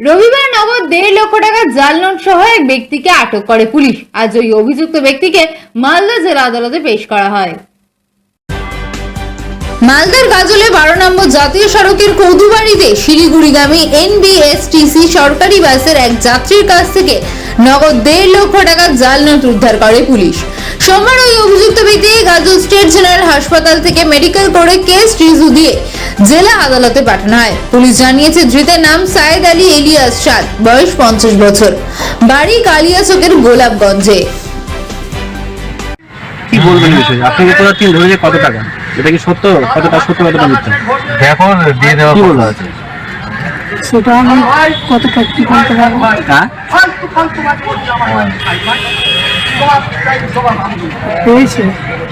রবিবার নগদ দেড় লক্ষ টাকা জাল নোট সহ এক ব্যক্তিকে আটক করে পুলিশ। আজ ওই অভিযুক্ত ব্যক্তিকে মালদা জেলা আদালতে পেশ করা হয়। মালদার গাজলে বারো নম্বর জাতীয় সড়কের কৌদুবাড়িতে শিলিগুড়িগামী এনবিএসটিসি সরকারি বাসের এক যাত্রীর কাছ থেকে নগদ দেড় লক্ষ টাকা জাল নোট উদ্ধার করে পুলিশ। সোমবার ওই অভিযুক্ত ব্যক্তিকে গাজল স্টেট জেনারেল হাসপাতাল থেকে মেডিকেল করে কেস রিজু দিয়ে জেলা আদালতে পাঠানো হয়। পুলিশ জানিয়েছে ধৃতের নাম সাইদ আলী এলিয়াস চাঁদ বয়স পঞ্চাশ বছর। বাড়ি কালিয়াচকের গোলাপগঞ্জে। কি বলবেন কোথা থেকে ধরেছে কত টাকা? এটা কি সত্য? কতটা সত্য কতটা মিথ্যা? দেখো দিয়ে দেওয়া কি কথা। আছে সেটা আমি কতটা কি বলতে পারব?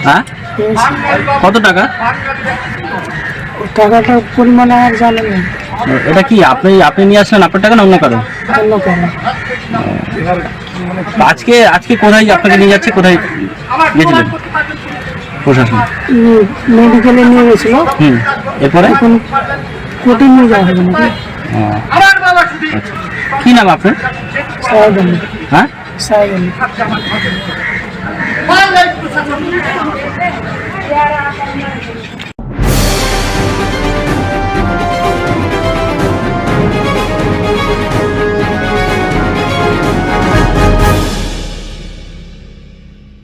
হ্যাঁ? কত টাকা? টাকাটা পরিমাণ আর জানা নেই এটা কি আপনি আপনি নিয়ে আসলেন আপনার টাকা না অন্য কারও? আজকে আজকে কোথায় আপনাকে নিয়ে যাচ্ছে কোথায় গেছিলেন প্রশাসন। মেডিকেলে নিয়ে গেছিল। হুম এরপরে? কোর্টে নিয়ে যাওয়া হবে নাকি? কি নাম আপনার? হ্যাঁ? সাহেব আলী